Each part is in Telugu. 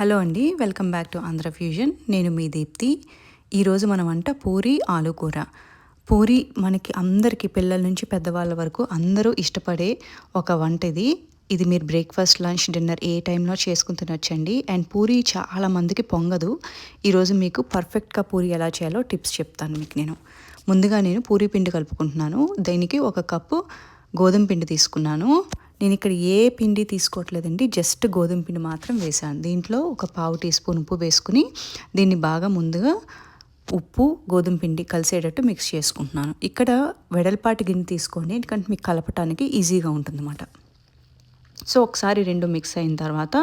హలో అండి welcome back to Andhra fusion. నేను మీ దీప్తి. ఈరోజు మన వంట పూరి ఆలు కూర. పూరి మనకి అందరికీ పిల్లల నుంచి పెద్దవాళ్ళ వరకు అందరూ ఇష్టపడే ఒక వంట ఇది. ఇది మీరు బ్రేక్ఫాస్ట్ లంచ్ డిన్నర్ ఏ టైంలో చేసుకుని తినొచ్చండి. అండ్ పూరి చాలా మందికి పొంగదు. ఈరోజు మీకు పర్ఫెక్ట్గా పూరి ఎలా చేయాలో టిప్స్ చెప్తాను మీకు నేను. ముందుగా నేను పూరి పిండి కలుపుకుంటున్నాను. దీనికి ఒక కప్పు గోధుమ పిండి తీసుకున్నాను. నేను ఇక్కడ ఏ పిండి తీసుకోవట్లేదండి జస్ట్ గోధుమ పిండి మాత్రం వేసాను దీంట్లో ఒక పావు టీ స్పూన్ ఉప్పు వేసుకుని దీన్ని బాగా ముందుగా ఉప్పు గోధుమ పిండి కలిసేటట్టు మిక్స్ చేసుకుంటున్నాను. ఇక్కడ వెడల్పాటి గిన్నె తీసుకోండి ఎందుకంటే మీకు కలపటానికి ఈజీగా ఉంటుందన్నమాట. సో ఒకసారి రెండు మిక్స్ అయిన తర్వాత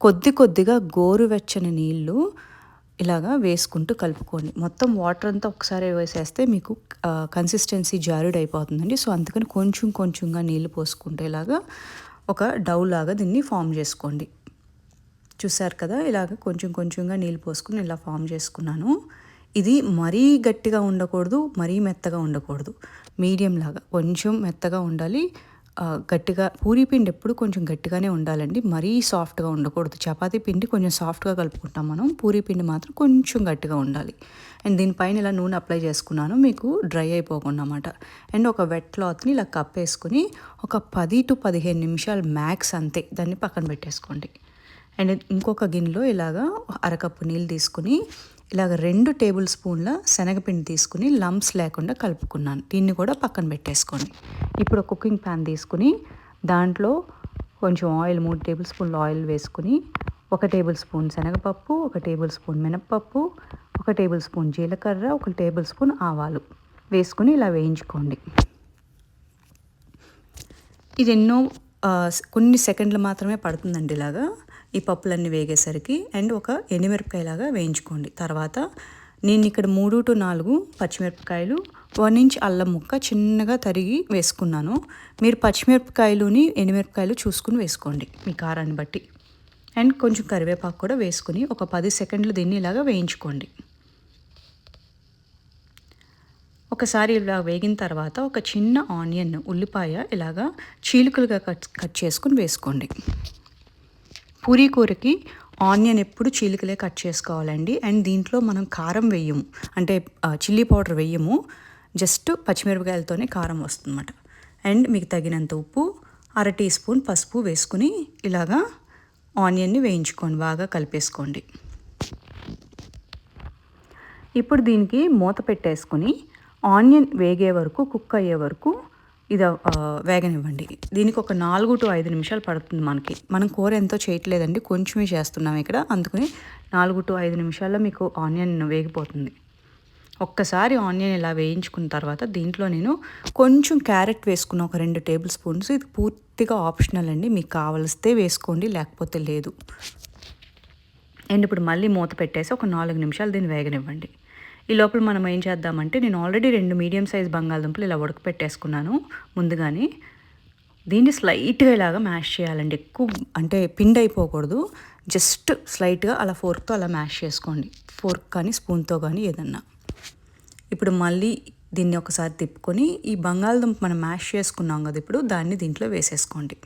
కొద్ది కొద్దిగా గోరువెచ్చని నీళ్ళు ఇలాగా వేసుకుంటూ కలుపుకోండి. మొత్తం వాటర్ అంతా ఒకసారి వేసేస్తే మీకు కన్సిస్టెన్సీ జారుడ్ అయిపోతుందండి. సో అందుకని కొంచెం కొంచెంగా నీళ్ళు పోసుకుంటే ఇలాగా ఒక డౌ లాగా దీన్ని ఫామ్ చేసుకోండి. చూసారు కదా ఇలాగ కొంచెం కొంచెంగా నీళ్ళు పోసుకుని ఇలా ఫామ్ చేసుకున్నాను. ఇది మరీ గట్టిగా ఉండకూడదు మరీ మెత్తగా ఉండకూడదు. మీడియం లాగా కొంచెం మెత్తగా ఉండాలి. గట్టిగా పూరీ పిండి ఎప్పుడు కొంచెం గట్టిగానే ఉండాలండి. మరీ సాఫ్ట్గా ఉండకూడదు. చపాతీ పిండి కొంచెం సాఫ్ట్గా కలుపుకుంటాం మనం. పూరీ పిండి మాత్రం కొంచెం గట్టిగా ఉండాలి. అండ్ దీనిపైన ఇలా నూనె అప్లై చేసుకున్నాను. మీకు డ్రై అయిపోకుండా అన్నమాట. అండ్ ఒక వెట్ క్లాత్ని ఇలా కప్పేసుకుని ఒక పది టు పదిహేను నిమిషాలు మ్యాక్స్ అంతే. దాన్ని పక్కన పెట్టేసుకోండి. అండ్ ఇంకొక గిన్నెలో ఇలాగా అరకప్పు నీళ్ళు తీసుకుని ఇలాగ రెండు టేబుల్ స్పూన్ల శనగపిండి తీసుకుని లంప్స్ లేకుండా కలుపుకున్నాను. దీన్ని కూడా పక్కన పెట్టేసుకోండి. ఇప్పుడు కుకింగ్ ప్యాన్ తీసుకుని దాంట్లో కొంచెం ఆయిల్ మూడు టేబుల్ స్పూన్ల ఆయిల్ వేసుకుని ఒక టేబుల్ స్పూన్ శనగపప్పు ఒక టేబుల్ స్పూన్ మినప్పప్పు ఒక టేబుల్ స్పూన్ జీలకర్ర ఒక టేబుల్ స్పూన్ ఆవాలు వేసుకుని ఇలా వేయించుకోండి. ఇది ఎన్నో కొన్ని సెకండ్లు మాత్రమే పడుతుందండి ఇలాగా. ఈ పప్పులన్నీ వేగేసరికి అండ్ ఒక ఎండుమిరపకాయలాగా వేయించుకోండి. తర్వాత నేను ఇక్కడ మూడు టు నాలుగు పచ్చిమిరపకాయలు వన్ ఇంచ్ అల్లం ముక్క చిన్నగా తరిగి వేసుకున్నాను. మీరు పచ్చిమిరపకాయలుని ఎండుమిరపకాయలు చూసుకుని వేసుకోండి మీ కారాన్ని బట్టి. అండ్ కొంచెం కరివేపాకు కూడా వేసుకుని ఒక పది సెకండ్లు దీన్ని ఇలాగా వేయించుకోండి. ఒకసారి ఇలా వేగిన తర్వాత ఒక చిన్న ఆనియన్ ఉల్లిపాయ ఇలాగా చీలుకలుగా కట్ కట్ చేసుకుని వేసుకోండి. పూరీ కూరకి ఆనియన్ ఎప్పుడు చీలికలే కట్ చేసుకోవాలండి. అండ్ దీంట్లో మనం కారం వేయము. అంటే చిల్లీ పౌడర్ వేయము. జస్ట్ పచ్చిమిరపకాయలతోనే కారం వస్తుందన్నమాట. అండ్ మీకు తగినంత ఉప్పు అర టీ స్పూన్ పసుపు వేసుకుని ఇలాగా ఆనియన్ని వేయించుకోండి. బాగా కలిపేసుకోండి. ఇప్పుడు దీనికి మూత పెట్టేసుకుని ఆనియన్ వేగే వరకు కుక్ అయ్యే వరకు ఇది వేగనివ్వండి. దీనికి ఒక నాలుగు టు ఐదు నిమిషాలు పడుతుంది మనకి. మనం కూర ఎంతో చేయట్లేదండి కొంచెమే చేస్తున్నాం ఇక్కడ. అందుకని నాలుగు టు ఐదు నిమిషాల్లో మీకు ఆనియన్ వేగిపోతుంది. ఒక్కసారి ఆనియన్ ఇలా వేయించుకున్న తర్వాత దీంట్లో నేను కొంచెం క్యారెట్ వేసుకున్న ఒక రెండు టేబుల్ స్పూన్స్. ఇది పూర్తిగా ఆప్షనల్ అండి. మీకు కావలిస్తే వేసుకోండి లేకపోతే లేదు. అండ్ ఇప్పుడు మళ్ళీ మూత పెట్టేసి ఒక నాలుగు నిమిషాలు దీన్ని వేగనివ్వండి. ఈ లోపల మనం ఏం చేద్దామంటే నేను ఆల్రెడీ రెండు మీడియం సైజ్ బంగాళదుంపలు ఇలా ఉడకపెట్టేసుకున్నాను ముందుగానే. దీన్ని స్లైట్గా ఇలాగా మ్యాష్ చేయాలండి. ఎక్కువ అంటే పిండి అయిపోకూడదు. జస్ట్ స్లైట్గా అలా ఫోర్క్తో అలా మ్యాష్ చేసుకోండి. ఫోర్క్ కానీ స్పూన్తో కానీ ఏదన్నా. ఇప్పుడు మళ్ళీ దీన్ని ఒకసారి తిప్పుకొని ఈ బంగాళదుంప మనం మ్యాష్ చేసుకున్నాం కదా ఇప్పుడు దాన్ని దీంట్లో వేసేసుకోండి.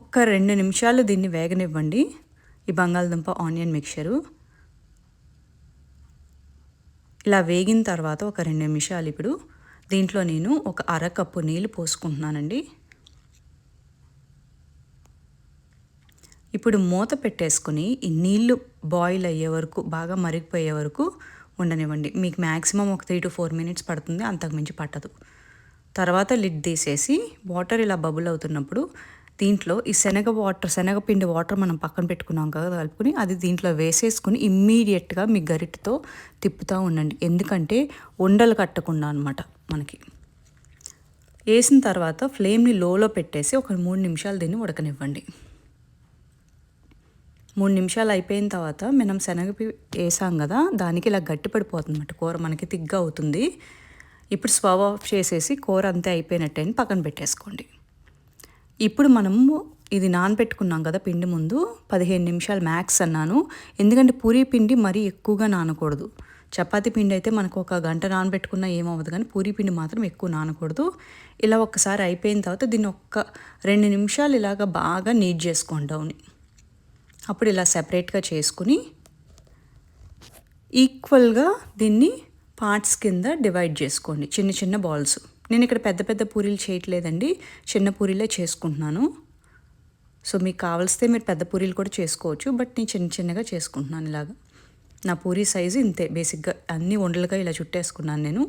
ఒక్క రెండు నిమిషాలు దీన్ని వేగనివ్వండి. ఈ బంగాళదుంప ఆనియన్ మిక్చరు. ఇలా వేగిన తర్వాత ఒక రెండు నిమిషాలు ఇప్పుడు దీంట్లో నేను ఒక అరకప్పు నీళ్ళు పోసుకుంటున్నానండి. ఇప్పుడు మూత పెట్టేసుకుని ఈ నీళ్ళు బాయిల్ అయ్యే వరకు బాగా మరిగిపోయే వరకు ఉండనివ్వండి. మీకు మ్యాక్సిమం ఒక త్రీ టు ఫోర్ మినిట్స్ పడుతుంది అంతకుమించి పట్టదు. తర్వాత లిడ్ తీసేసి వాటర్ ఇలా బబుల్ అవుతున్నప్పుడు దీంట్లో ఈ శనగ వాటర్ శనగపిండి వాటర్ మనం పక్కన పెట్టుకున్నాం కదా కలుపుకుని అది దీంట్లో వేసేసుకుని ఇమ్మీడియట్గా మీ గరిటతో తిప్పుతూ ఉండండి. ఎందుకంటే ఉండలు కట్టకుండా అనమాట మనకి. వేసిన తర్వాత ఫ్లేమ్ని లోలో పెట్టేసి ఒక మూడు నిమిషాలు దీన్ని ఉడకనివ్వండి. మూడు నిమిషాలు అయిపోయిన తర్వాత మనం శనగ వేసాం కదా దానికి ఇలా గట్టి పడిపోతుంది అన్నమాట కూర మనకి తిగ్గా అవుతుంది. ఇప్పుడు స్టవ్ ఆఫ్ చేసేసి కూర అంతే అయిపోయినట్టయిన పక్కన పెట్టేసుకోండి. ఇప్పుడు మనము ఇది నానబెట్టుకున్నాం కదా పిండి ముందు పదిహేను నిమిషాలు మ్యాక్స్ అన్నాను. ఎందుకంటే పూరీ పిండి మరీ ఎక్కువగా నానకూడదు. చపాతీ పిండి అయితే మనకు ఒక గంట నానబెట్టుకున్నా ఏమవ్వదు కానీ పూరీ పిండి మాత్రం ఎక్కువ నానకూడదు. ఇలా ఒక్కసారి అయిపోయిన తర్వాత దీన్ని ఒక్క రెండు నిమిషాలు ఇలాగ బాగా నీట్ చేసుకోండి డౌని. అప్పుడు ఇలా సెపరేట్గా చేసుకుని ఈక్వల్గా దీన్ని పార్ట్స్ కింద డివైడ్ చేసుకోండి. చిన్న చిన్న బాల్స్ నేను ఇక్కడ పెద్ద పెద్ద పూరీలు చేయట్లేదండి. చిన్న పూరీలే చేసుకుంటున్నాను. సో మీకు కావలిస్తే మీరు పెద్ద పూరీలు కూడా చేసుకోవచ్చు. బట్ నేను చిన్న చిన్నగా చేసుకుంటున్నాను ఇలాగా. నా పూరీ సైజు ఇంతే. బేసిక్గా అన్ని వండలుగా ఇలా చుట్టేసుకున్నాను నేను.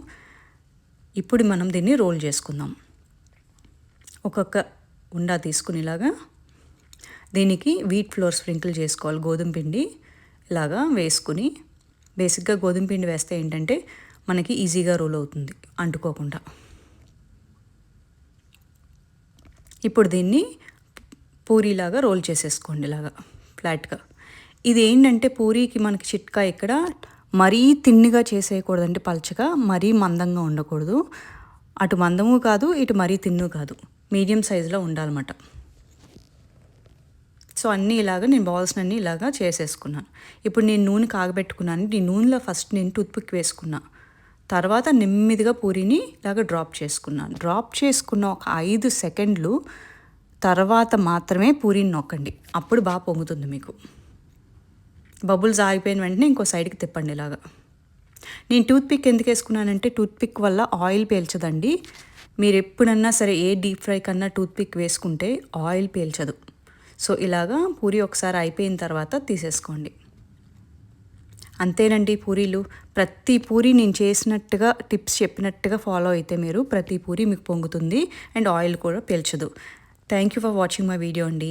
ఇప్పుడు మనం దీన్ని రోల్ చేసుకుందాం. ఒక్కొక్క ఉండా తీసుకునేలాగా దీనికి వీట్ ఫ్లోర్ స్ప్రింకిల్ చేసుకోవాలి. గోధుమ పిండి ఇలాగా వేసుకుని. బేసిక్గా గోధుమ పిండి వేస్తే ఏంటంటే మనకి ఈజీగా రోల్ అవుతుంది అంటుకోకుండా. ఇప్పుడు దీన్ని పూరీలాగా రోల్ చేసేసుకోండి ఇలాగా ఫ్లాట్గా. ఇది ఏంటంటే పూరీకి మనకి చిట్కా ఇక్కడ మరీ తిన్నిగా చేసేయకూడదంటే పలచగా మరీ మందంగా ఉండకూడదు. అటు మందము కాదు ఇటు మరీ తిన్ను కాదు. మీడియం సైజులో ఉండాలన్నమాట. సో అన్నీ ఇలాగా నేను బాల్స్ అన్నీ ఇలాగా చేసేసుకున్నాను. ఇప్పుడు నేను నూనె కాగబెట్టుకున్నాను. ఈ నూనెలో ఫస్ట్ నేను టూత్పిక్ వేసుకున్నా. తర్వాత నెమ్మదిగా పూరిని ఇలాగ డ్రాప్ చేసుకున్నాను. డ్రాప్ చేసుకున్న ఒక ఐదు సెకండ్లు తర్వాత మాత్రమే పూరిని నొక్కండి. అప్పుడు బాగా పొంగుతుంది మీకు. బబుల్స్ ఆగిపోయిన వెంటనే ఇంకో సైడ్కి తిప్పండి ఇలాగా. నేను టూత్పిక్ ఎందుకు వేసుకున్నానంటే టూత్పిక్ వల్ల ఆయిల్ పేల్చదండి. మీరు ఎప్పుడన్నా సరే ఏ డీప్ ఫ్రై కన్నా టూత్పిక్ వేసుకుంటే ఆయిల్ పేల్చదు. సో ఇలాగా పూరి ఒకసారి అయిపోయిన తర్వాత తీసేసుకోండి. అంతేనండి పూరీలు. ప్రతి పూరి నేను చేసినట్టుగా టిప్స్ చెప్పినట్టుగా ఫాలో అయితే మీరు ప్రతి పూరి మీకు పొంగుతుంది అండ్ ఆయిల్ కూడా పీల్చదు. Thank you for watching my video అండి.